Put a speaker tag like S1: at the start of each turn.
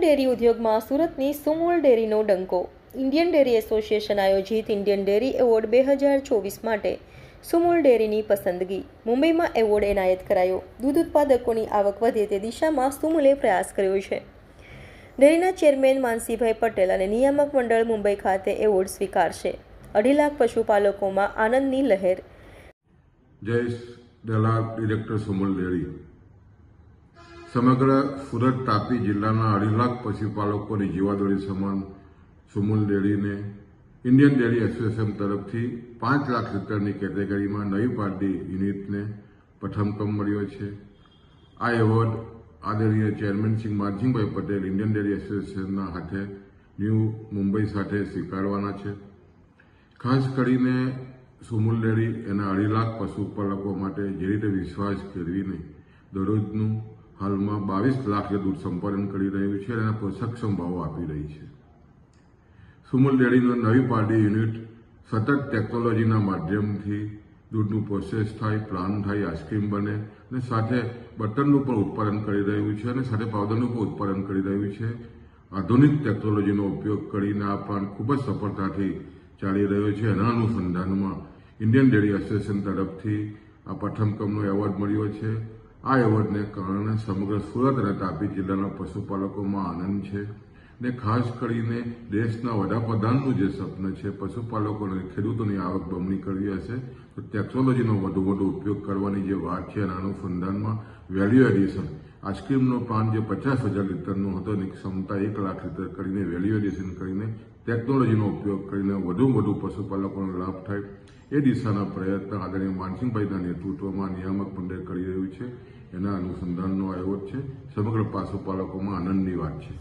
S1: Dairy ઉદ્યોગમાં સુરતની સુમૂલ ડેરીનો ડંકો. ઇન્ડિયન ડેરી એસોસિએશન આયોજિત ઇન્ડિયન ડેરી એવોર્ડ બે હજાર ચોવીસ માટે સુમૂલ ડેરીની પસંદગી. મુંબઈમાં એવોર્ડ એનાયત કરાયો. દૂધ ઉત્પાદકોની આવક વધે તે દિશામાં સુમૂલે પ્રયાસ કર્યો છે. ડેરીના ચેરમેન માનસીભાઈ પટેલ અને નિયામક મંડળ મુંબઈ ખાતે એવોર્ડ સ્વીકારશે. અઢી લાખ પશુપાલકોમાં આનંદની લહેર.
S2: જયેશ ડેરી. સમગ્ર સુરત તાપી જિલ્લાના અઢી લાખ પશુપાલકોની જીવાદોરી સમાન સુમુલ ડેરીને ઇન્ડિયન ડેરી એસોસિએશન તરફથી પાંચ લાખ લીટરની કેટેગરીમાં નવી પાર્ટી યુનિટને પ્રથમ ક્રમ મળ્યો છે. આ એવોર્ડ આદરણીય chairman Shri Mansinhbhai Patel Indian dairy એસોસિએશનના હાથે ન્યૂ મુંબઈ સાથે સ્વીકારવાના છે. ખાસ કરીને સુમુલ ડેરી એના અઢી લાખ પશુપાલકો માટે જે રીતે વિશ્વાસ કેળવીને દરરોજનું હાલમાં બાવીસ લાખે દૂધ સંપાદન કરી રહ્યું છે અને પ્રોત્સાહક્ષમ ભાવો આપી રહી છે. સુમલ ડેરીનો નવી પાર્ટી યુનિટ સતત ટેકનોલોજીના માધ્યમથી દૂધનું પ્રોસેસ થાય પ્લાન થાય આઈસ્ક્રીમ બને અને સાથે બટરનું પણ ઉત્પાદન કરી રહ્યું છે અને સાથે પાવડરનું પણ ઉત્પાદન કરી રહ્યું છે. આધુનિક ટેકનોલોજીનો ઉપયોગ કરીને આ પ્લાન્ટ ખૂબ જ સફળતાથી ચાલી રહ્યો છે. એના અનુસંધાનમાં ઇન્ડિયન ડેરી એસોસિએશન તરફથી આ પ્રથમ ક્રમનો એવોર્ડ મળ્યો છે. આ એવોર્ડને કારણે સમગ્ર સુરત અને તાપી જિલ્લાના પશુપાલકોમાં આનંદ છે ને ખાસ કરીને દેશના વડાપ્રધાનનું જે સ્વપ્ન છે, પશુપાલકો અને ખેડૂતોની આવક બમણી કરવી હશે, તો ટેકનોલોજીનો વધુ વધુ ઉપયોગ કરવાની જે વાત છે એના અનુસંધાનમાં વેલ્યુ એડિશન આઈસ્ક્રીમનો પ્લાન જે પચાસ હજાર લીટરનો હતો એની ક્ષમતા એક લાખ લીટર કરીને વેલ્યુ એડિશન કરીને ટેકનોલોજીનો ઉપયોગ કરીને વધુ વધુ પશુપાલકોનો લાભ થાય એ દિશાના પ્રયત્ન આદરણીય માનસિંહભાઈના નેતૃત્વમાં નિયામક મંડળ કરી રહ્યું છે. એના અનુસંધાનનો આયોજ છે. સમગ્ર પશુપાલકોમાં આનંદની વાત છે.